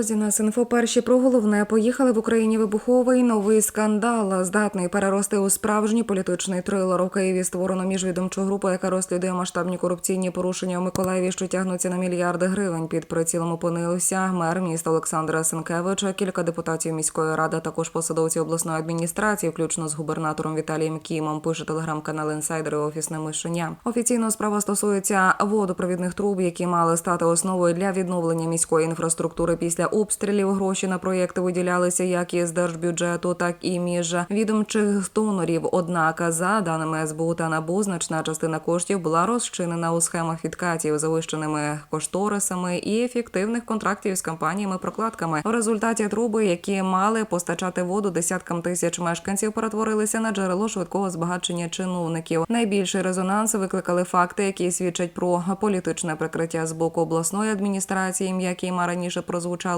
Друзі, нас інфо перші про головне поїхали в Україні вибуховий новий скандал, здатний перерости у справжній політичний трилер. У Києві створено міжвідомчу групу, яка розслідує масштабні корупційні порушення у Миколаєві, що тягнуться на мільярди гривень. Під прицілом опинилися мер міста Олександра Сенкевич, кілька депутатів міської ради, також посадовці обласної адміністрації, включно з губернатором Віталієм Кімом. Пише телеграм-канал «Інсайдер» і офісне мишення. Офіційно справа стосується водопровідних труб, які мали стати основою для відновлення міської інфраструктури після обстрілів. Гроші на проєкти виділялися як із держбюджету, так і між відомчих донорів. Однак, за даними СБУ та НАБУ, значна частина коштів була розчинена у схемах відкатів завищеними кошторисами і ефективних контрактів з компаніями-прокладками. В результаті труби, які мали постачати воду десяткам тисяч мешканців, перетворилися на джерело швидкого збагачення чиновників. Найбільший резонанс викликали факти, які свідчать про політичне прикриття з боку обласної адміністрації, ім'я Кіма раніше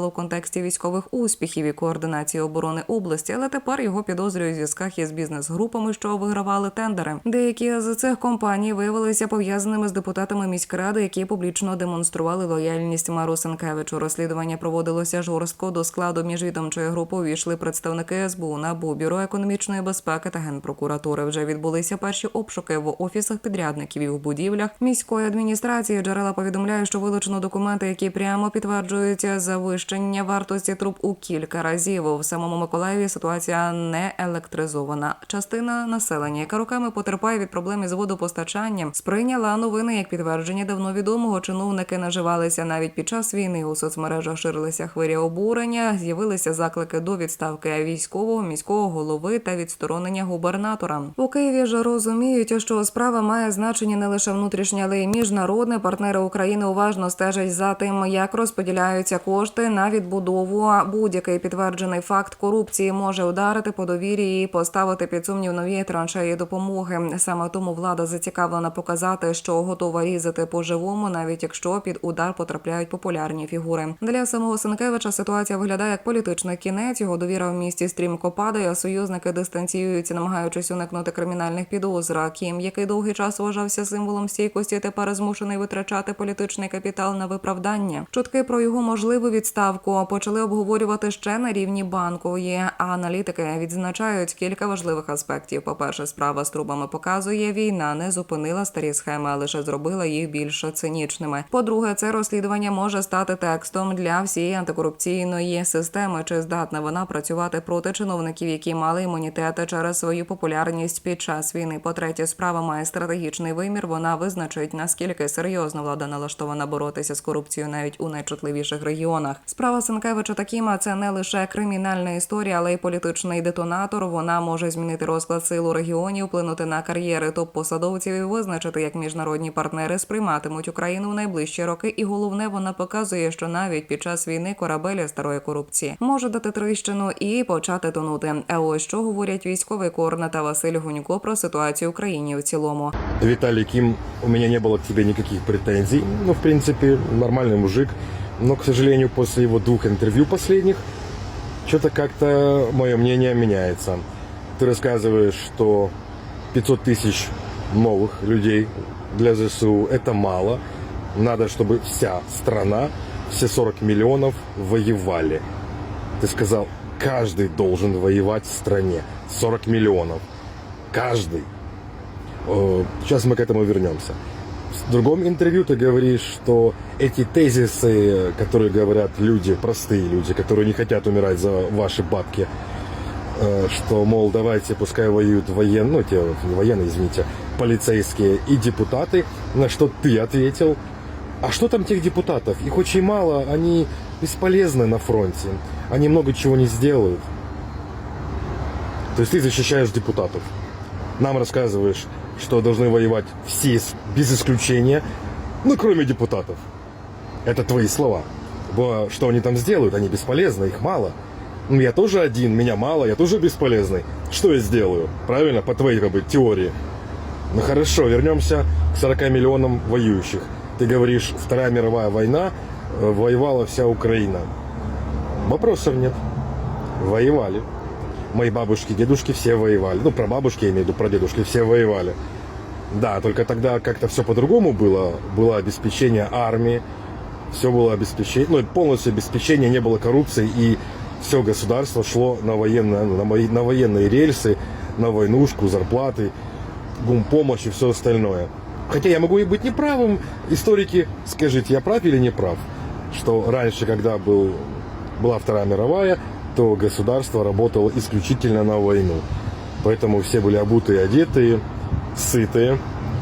прозвучало в контексті військових успіхів і координації оборони області, але тепер його підозрюють у зв'язках із бізнес-групами, що вигравали тендери. Деякі з цих компаній виявилися пов'язаними з депутатами міськради, які публічно демонстрували лояльність Мару Сенкевичу. Розслідування проводилося жорстко. До складу міжвідомчої групи увійшли представники СБУ, НАБУ, бюро економічної безпеки та генпрокуратури. Вже відбулися перші обшуки в офісах підрядників і в будівлях міської адміністрації. Джерела повідомляють, що вилучено документи, які прямо підтверджують завищення вартості труб у кілька разів. В самому Миколаєві ситуація не електризована. Частина населення, яка роками потерпає від проблем із водопостачанням, сприйняла новини як підтвердження давно відомого. Чиновники наживалися навіть під час війни. У соцмережах ширилися хвилі обурення. З'явилися заклики до відставки військового міського голови та відсторонення губернатора. У Києві ж розуміють, що справа має значення не лише внутрішнє, але й міжнародне. Партнери України уважно стежать за тим, як розподіляються кошти на відбудову. Будь-який підтверджений факт корупції може ударити по довірі і поставити під сумнів нові траншеї допомоги. Саме тому влада зацікавлена показати, що готова різати по живому, навіть якщо під удар потрапляють популярні фігури. Для самого Сенкевича ситуація виглядає як політичний кінець. Його довіра в місті стрімко падає. Союзники дистанціюються, намагаючись уникнути кримінальних підозр. А Кім, який довгий час вважався символом стійкості, тепер змушений витрачати політичний капітал на виправдання. Чутки про його можливу відставку почали обговорювати ще на рівні банкової. А аналітики відзначають кілька важливих аспектів. По перше, справа з трубами показує, війна не зупинила старі схеми, а лише зробила їх більш цинічними. По-друге, це розслідування може стати текстом для всієї антикорупційної системи. Чи здатна вона працювати проти чиновників, які мали імунітети через свою популярність під час війни? По-третє, справа має стратегічний вимір. Вона визначить наскільки серйозно влада налаштована боротися з корупцією навіть у найчутливіших регіонах. Справа Сенкевича та Кіма – це не лише кримінальна історія, але й політичний детонатор. Вона може змінити розклад сил у регіоні, вплинути на кар'єри топ-посадовців і визначити, як міжнародні партнери сприйматимуть Україну в найближчі роки. І головне, вона показує, що навіть під час війни корабелі старої корупції може дати тріщину і почати тонути. А ось що говорять військовий корна та Василь Гунько про ситуацію в Україні в цілому. Виталий Ким, у меня не было к тебе никаких претензий. Ну, в принципе, нормальный мужик. Но, к сожалению, после его двух интервью последних, что-то как-то мое мнение меняется. Ты рассказываешь, что 500 тысяч новых людей для ЗСУ – это мало. Надо, чтобы вся страна, все 40 миллионов воевали. Ты сказал, каждый должен воевать в стране. 40 миллионов. Каждый. Э, Сейчас мы к этому вернемся. В другом интервью ты говоришь, что эти тезисы, которые говорят люди, простые люди, которые не хотят умирать за ваши бабки, э, что, мол, давайте, пускай воюют военные, ну, те военные, извините, полицейские и депутаты, на что ты ответил, а что там тех депутатов? Их очень мало, они бесполезны на фронте, они много чего не сделают. То есть ты защищаешь депутатов нам рассказываешь, что должны воевать все без исключения, ну, кроме депутатов. Это твои слова. Бо что они там сделают? Они бесполезны, их мало. Ну, я тоже один, меня мало, я тоже бесполезный. Что я сделаю? Правильно? По твоей, как бы, теории. Ну, хорошо, вернемся к 40 миллионам воюющих. Ты говоришь, Вторая мировая война, э, воевала вся Украина. Вопросов нет. Воевали. Мои бабушки, дедушки все воевали. Ну, про бабушки, я имею в виду, про дедушки, все воевали. Да, только тогда как-то все по-другому было. Было обеспечение армии, все было обеспечение, ну, полностью обеспечение, не было коррупции, и все государство шло на военные, на, вои- на военные рельсы, на войнушку, зарплаты, гумпомощь и все остальное. Хотя я могу и быть неправым. Историки, скажите, я прав или не прав? Что раньше, когда был, была Вторая мировая, то государство работало исключительно на войну. Поэтому все были обутые, одетые, сытые.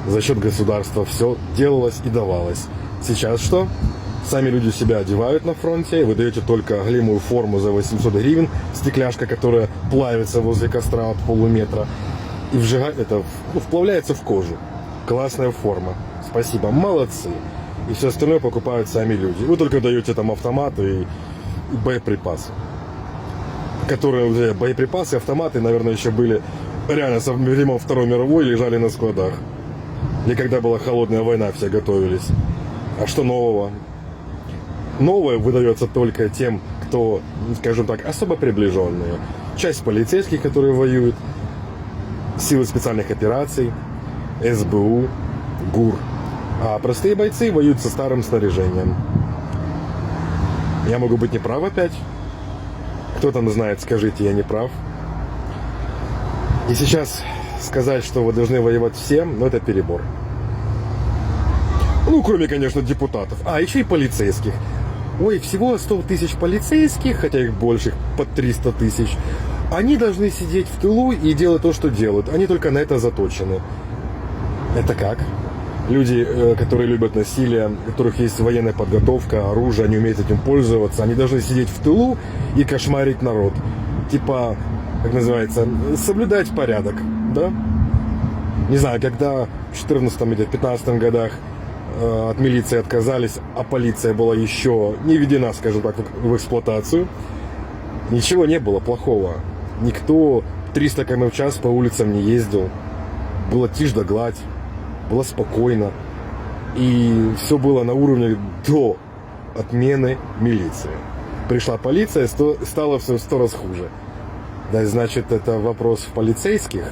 За счет государства все делалось и давалось. Сейчас что? Сами люди себя одевают на фронте, вы даете только глимую форму за 800 гривен, стекляшка, которая плавится возле костра от полуметра, и вжигает это, ну, вплавляется в кожу. Классная форма. Спасибо, молодцы. И все остальное покупают сами люди. Вы только даете там автоматы и боеприпасы. Которые боеприпасы, автоматы, наверное, еще были реально со времен Второй мировой лежали на складах. Или когда была холодная война, все готовились. А что нового? Новое выдается только тем, кто, скажем так, особо приближенные. Часть полицейских, которые воюют, силы специальных операций, СБУ, ГУР. А простые бойцы воюют со старым снаряжением. Я могу быть неправ опять? Кто там знает, скажите, я не прав. И сейчас сказать, что вы должны воевать все, ну это перебор. Ну, кроме, конечно, депутатов. А, еще и полицейских. Ой, всего 100 тысяч полицейских, хотя их больше, под 300 тысяч. Они должны сидеть в тылу и делать то, что делают. Они только на это заточены. Это как? Люди, э, которые любят насилие, у которых есть военная подготовка, оружие, они умеют этим пользоваться, они должны сидеть в тылу и кошмарить народ. Типа, как называется, соблюдать порядок, да? Не знаю, когда в 14 или 15 годах э, от милиции отказались, а полиция была еще не введена, скажем так, в эксплуатацию, ничего не было плохого. Никто 300 км в час по улицам не ездил. Было тишь да гладь, было спокойно. И все было на уровне до отмены милиции. Пришла полиция, стало все в сто раз хуже. Да, значит, это вопрос в полицейских,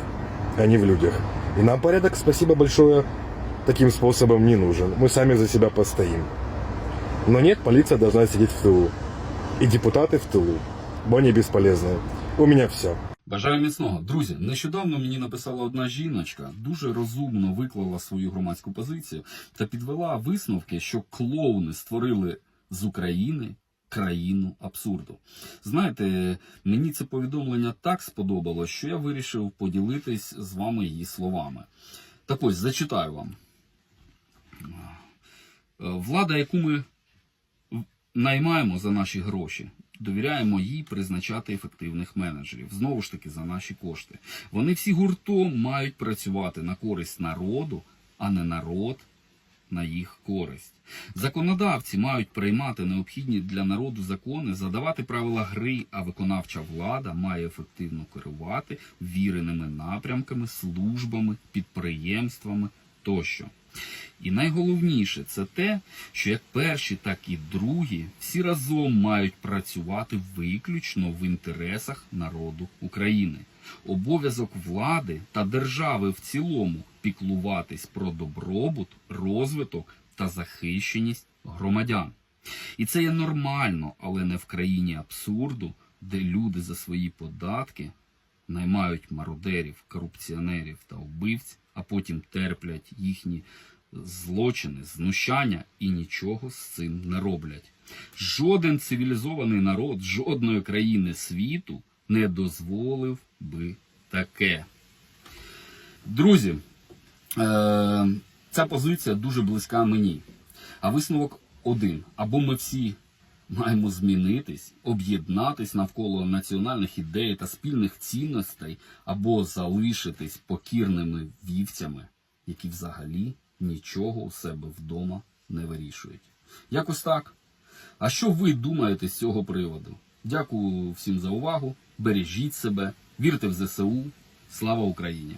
а не в людях. И нам порядок, спасибо большое, таким способом не нужен. Мы сами за себя постоим. Но нет, полиция должна сидеть в тылу. И депутаты в тылу. Бо они бесполезны. У меня все. Бажаю міцного. Друзі, нещодавно мені написала одна жіночка, дуже розумно виклала свою громадську позицію та підвела висновки, що клоуни створили з України країну абсурду. Знаєте, мені це повідомлення так сподобалось, що я вирішив поділитись з вами її словами. Так ось зачитаю вам. Е, Влада, яку ми наймаємо за наші гроші, довіряємо їй призначати ефективних менеджерів. Знову ж таки, за наші кошти. Вони всі гуртом мають працювати на користь народу, а не народ на їх користь. Законодавці мають приймати необхідні для народу закони, задавати правила гри, а виконавча влада має ефективно керувати віреними напрямками, службами, підприємствами тощо. І найголовніше це те, що як перші, так і другі всі разом мають працювати виключно в інтересах народу України. Обов'язок влади та держави в цілому піклуватись про добробут, розвиток та захищеність громадян. І це є нормально, але не в країні абсурду, де люди за свої податки наймають мародерів, корупціонерів та вбивць, а потім терплять їхні злочини, знущання і нічого з цим не роблять. Жоден цивілізований народ жодної країни світу не дозволив би таке. Друзі, е, ця позиція дуже близька мені. А висновок один: або ми всі маємо змінитись, об'єднатись навколо національних ідей та спільних цінностей, або залишитись покірними вівцями, які взагалі нічого у себе вдома не вирішують. Якось так. А що ви думаєте з цього приводу? Дякую всім за увагу. Бережіть себе, вірте в ЗСУ. Слава Україні!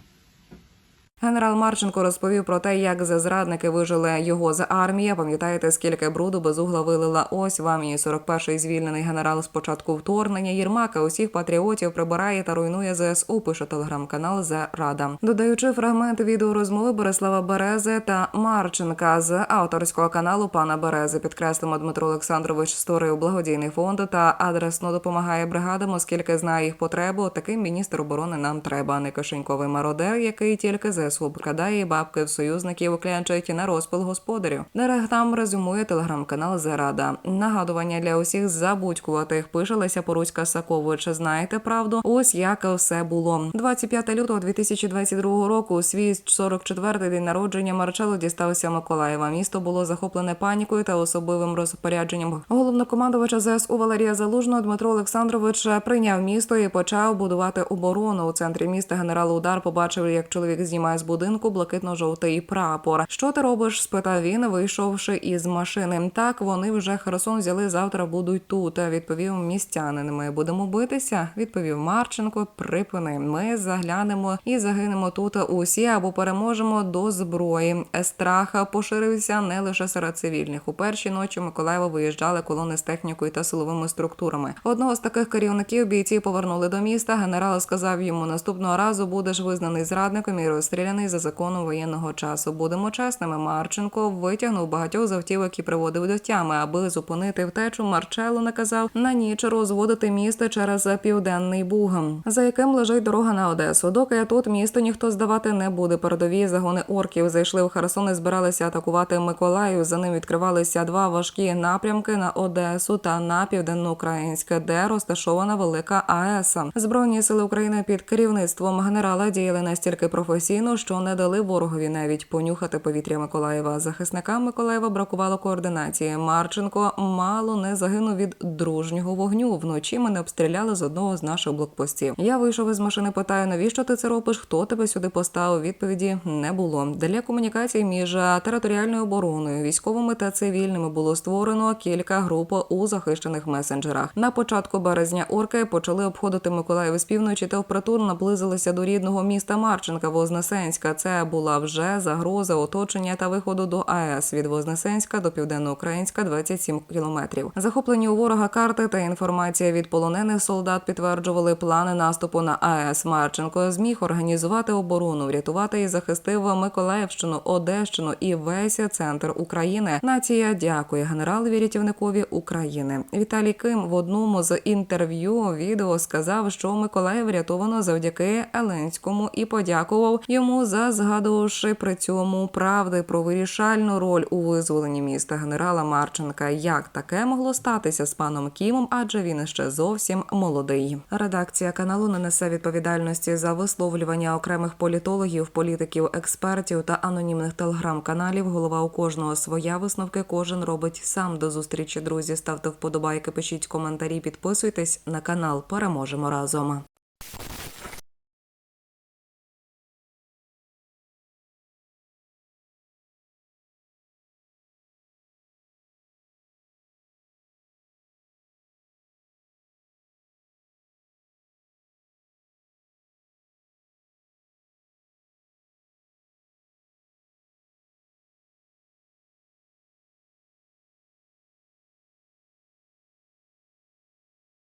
Генерал Марченко розповів про те, як за зрадники вижили його з армії. Пам'ятаєте, скільки бруду безугла вилила ось вам і 41-й звільнений генерал з початку вторгнення. Єрмака усіх патріотів прибирає та руйнує ЗСУ. Пише телеграм-канал «За Рада. Додаючи фрагмент відеорозмови Борислава Берези та Марченка з авторського каналу пана Берези, підкреслимо Дмитро Олександрович створив благодійний фонд та адресно допомагає бригадам, оскільки знає їх потребу. Таким міністр оборони нам треба, а не кишеньковий мародер, який тільки ЗСУ і бабки в союзників клянчить на розпил господарів. Директам резюмує телеграм-канал Зарада. Нагадування для усіх забудькуватих пише Леся Поруцька Сакович. Знаєте правду? Ось як все було. 25 лютого 2022 року. У свій 44-й день народження Марчело дістався Миколаєва. Місто було захоплене панікою та особливим розпорядженням головнокомандувача ЗСУ Валерія Залужного Дмитро Олександрович прийняв місто і почав будувати оборону. У центрі міста генерал Удар побачив, як чоловік знімає з будинку блакитно-жовтий прапор. Що ти робиш? спитав він, вийшовши із машини. Так вони вже Херсон взяли. Завтра будуть тут. Відповів містянин. Ми будемо битися. Відповів Марченко. Припини. Ми заглянемо і загинемо тут усі або переможемо до зброї. Страх поширився не лише серед цивільних. У перші ночі Миколаєва виїжджали колони з технікою та силовими структурами. Одного з таких керівників бійці повернули до міста. Генерал сказав йому наступного разу будеш визнаний зрадником і розстріляний за законом воєнного часу. Будемо чесними. Марченко витягнув багатьох з автівок і приводив до тями, аби зупинити втечу. Марчелло наказав на ніч розводити місто через південний буг, за яким лежить дорога на Одесу. Доки тут місто ніхто здавати не буде. Передові загони орків зайшли в Херсон і збиралися атакувати Миколаїв. За ним відкривалися два важкі напрямки на Одесу та на південноукраїнське, де розташована велика АЕС. Збройні сили України під керівництвом генерала діяли настільки професійно, що не дали ворогові навіть понюхати повітря Миколаєва. Захисникам Миколаєва бракувало координації. Марченко мало не загинув від дружнього вогню. Вночі мене обстріляли з одного з наших блокпостів. Я вийшов із машини, питаю, навіщо ти це робиш? Хто тебе сюди поставив? Відповіді не було. Для комунікації між територіальною обороною, військовими та цивільними було створено кілька груп у захищених месенджерах. На початку березня орки почали обходити Миколаїв з півночі та впритул наблизилися до рідного міста Марченка Вознесенська. Це була вже загроза оточення та виходу до АЕС від Вознесенська до Південноукраїнська 27 кілометрів. Захоплені у ворога карти та інформація від полонених солдат підтверджували плани наступу на АЕС. Марченко зміг організувати оборону, врятувати і захистив Миколаївщину, Одещину і весь центр України. Нація дякує генералові рятівникові України. Віталій Ким в одному з інтерв'ю відео сказав, що Миколаїв врятовано завдяки Еленському і подякував йому за згадувавши при цьому правди про вирішальну роль у визволенні міста генерала Марченка. Як таке могло статися з паном Кімом, адже він ще зовсім молодий. Редакція каналу не несе відповідальності за висловлювання окремих політологів, політиків, експертів та анонімних телеграм-каналів. Голова у кожного своя висновки. Кожен робить сам до зустрічі. Друзі, ставте вподобайки, пишіть коментарі, підписуйтесь на канал. Переможемо разом.